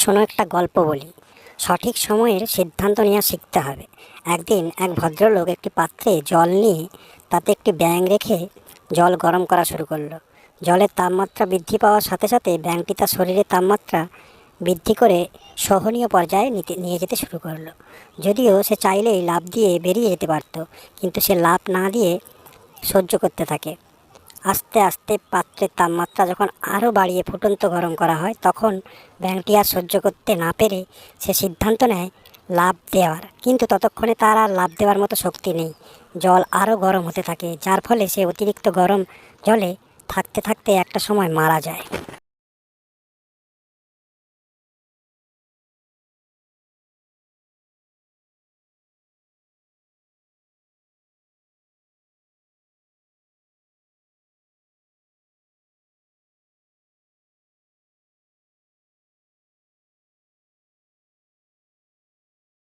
শোনো, একটা গল্প বলি। সঠিক সময়ের সিদ্ধান্ত নেওয়া শিখতে হবে। একদিন এক ভদ্রলোক একটি পাত্রে জল নিয়ে তাতে একটি ব্যাঙ রেখে জল গরম করা শুরু করল। জলের তাপমাত্রা বৃদ্ধি পাওয়ার সাথে সাথে ব্যাঙটি তার শরীরের তাপমাত্রা বৃদ্ধি করে সহনীয় পর্যায়ে নিতে, নিয়ে যেতে শুরু করল। যদিও সে চাইলেই লাভ দিয়ে বেরিয়ে যেতে পারতো, কিন্তু সে লাভ না দিয়ে সহ্য করতে থাকে। আস্তে আস্তে পাত্রের তাপমাত্রা যখন আরও বাড়িয়ে ফুটন্ত গরম করা হয়, তখন ব্যাঙটি আর সহ্য করতে না পেরে সে সিদ্ধান্ত নেয় লাভ দেওয়ার। কিন্তু ততক্ষণে তার আর লাভ দেওয়ার মতো শক্তি নেই। জল আরও গরম হতে থাকে, যার ফলে সে অতিরিক্ত গরম জলে থাকতে থাকতে একটা সময় মারা যায়।